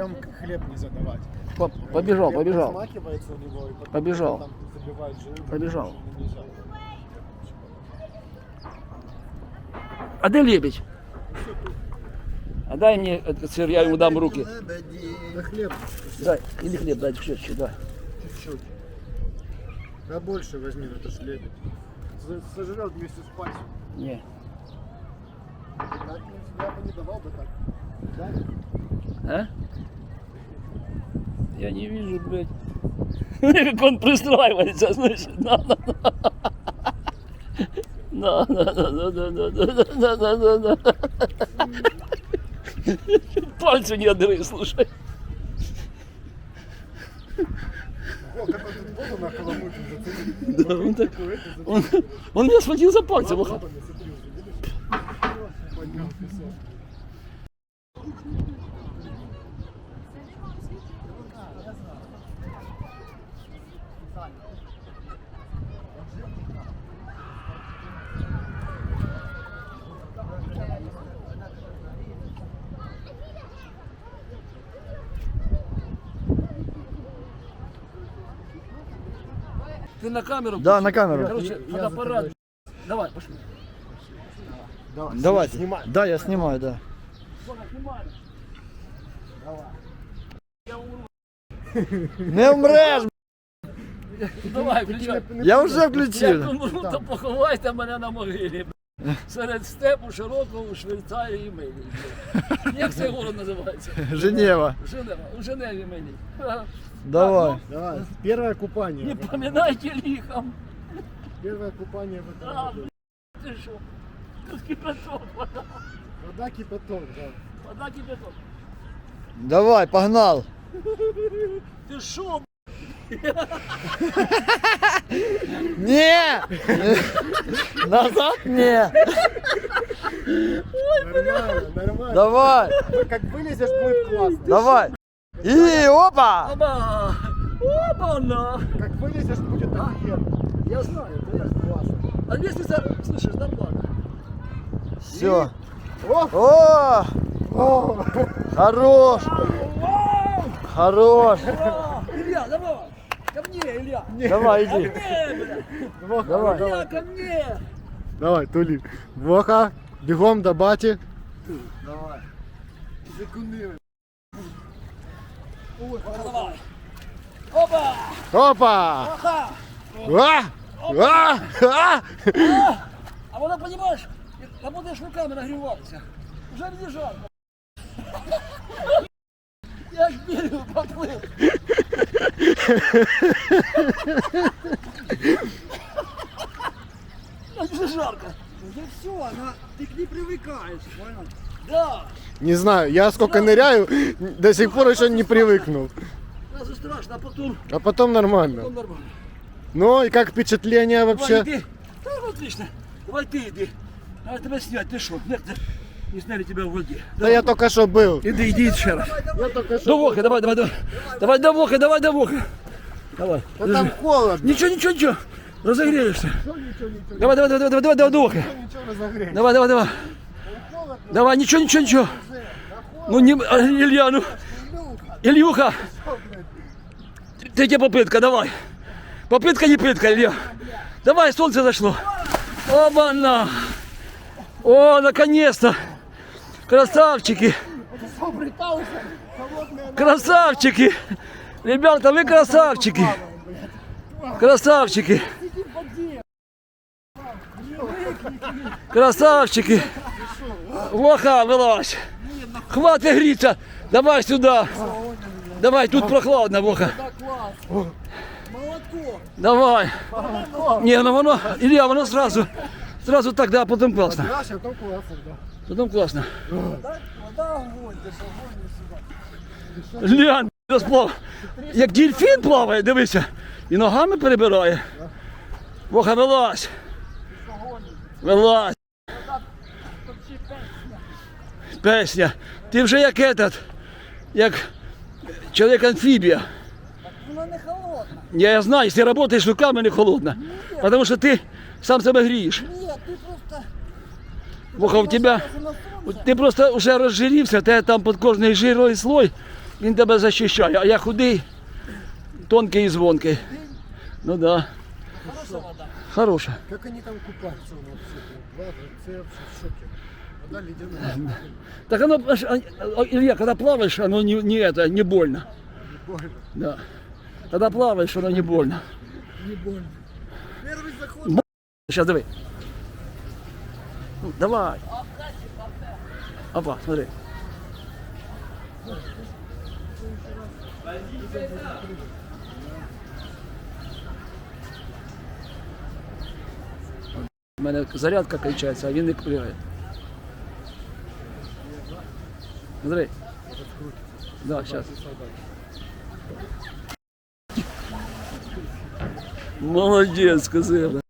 Хлеб не задавать. По- Побежал, Хлеб побежал. у него, и потом Побежал. там забивает желудок. Побежал. А де лебедь? А дай мне этот сыр, я ему дам руки. Да хлеб Дай, или хлеб дай все, да. чуть-чуть. Да больше возьми, это ж лебедь. Сожрет вместе с пальцем. Не. Так, Я бы не давал бы так. Да? А? Я не вижу, блядь. Как он пристраивается, на. На, на, на, на, на, на, на, на, на, на, на. Пальцы не отдры, слушай. Да, он так, он, он меня схватил за пальцы. Ты на камеру? Да, на камеру. Короче, фотоаппарат. Давай, пошли. Давай. Снимай. Да, я снимаю, да. Не вмреш! б***ь. Давай, включай. Я вже Як включив. умру, то поховайте мене на могилі. бля. Серед степу широкого у Швейцарії милі. бля. Як цей город називається? Женева. Женева. У Женеві мені. Ха. Давай. Давай, первое купание. Не в этом году. поминайте лихом. Первое купание в этом А, году. бля, ти що? Тут кипяток, вода. Вода кипяток, да. Вода кипяток. Давай, погнал. Ти що? не! Назад не! Нормально, нормально. Давай! Как вылезешь, будет классно. Давай! И опа! Оба! Оба-на! Как вылезешь, будет офигенно. Я знаю, да я Классно. А лестница, слышишь, нормально. Все. О! О! О! Хорош! Хорош! Ко мне, Илья! Давай, Ко иди. Воха, Давай. Илья, ко мне! Давай, Тули. Воха, бегом до бати. Давай. Секунды. Давай. Опа! Опа! Ага! А! А! А! А вона, понимаешь, а будеш руками нагріватися. Уже не жарко. Як берег поплив. Же жарко. Да все, она, ты к ней привыкаешь, понял? Да. Не знаю, я сколько ныряю, до сих пор еще не привыкнул. Сразу страшно, а потом, А потом нормально. потом нормально. Ну и как впечатление Давай, вообще? иди. Да, отлично. Давай ты иди. Надо тебя снять, ты что? Нет, не сняли тебя в воде. Да я только что был. Иди, иди еще раз. Я только Вохи, давай, давай, давай. Давай Вохи, давай до Вохи. Давай. Да там холодно. Ничего, ничего, ничего. Разогреешься. Давай, давай, давай, давай, давай, давай, разогреть. Давай, давай, давай. Давай, ничего, ничего, ничего. Ну не, Илья, ну. Ильюха. Третья попытка, давай. Попытка не пытка, Илья. Давай, солнце зашло. Оба-на. О, наконец-то. Красавчики. Красавчики. Ребята, вы красавчики. Красавчики. Красавчики. Воха, вылазь. Хватит гріться. Давай сюда. Давай, тут прохладно, Воха. Давай. Не, ну воно, Илья, воно сразу, сразу так, да, потом классно. Да, сейчас там классно, да. Потом классно. Вода огонь, ты что, огонь сюда. Глянь, розплав. Як дельфін плаває, дивися. І ногами перебирає. Воха, вилазь. Вилазь. Песня. Ти вже як этот, як чоловік амфібія. Вона не холодна. Я, я знаю, якщо працюєш руками, не холодно. Тому що ти сам себе грієш. Нет, ты просто... Воха, у тебе, Даже на солнце. ти просто вже розжирівся, те там під кожний жировий слой Він тебе захищає, а я худий, тонкий і звонкий. Ну да. Хороша. Как они там купаются у нас все? Плавают, все вообще в шоке. Вода ледяная. Так оно, аж, а, а, Илья, когда плаваешь, оно не, не это, не больно. Больно. Да. Когда плаваешь, оно не больно. Не больно. Первый заход. Сейчас давай. Ну, давай. Опа, смотри. У мене зарядка кончається, а він не пригає. Смотри. Да, сейчас. Молодец, козырь.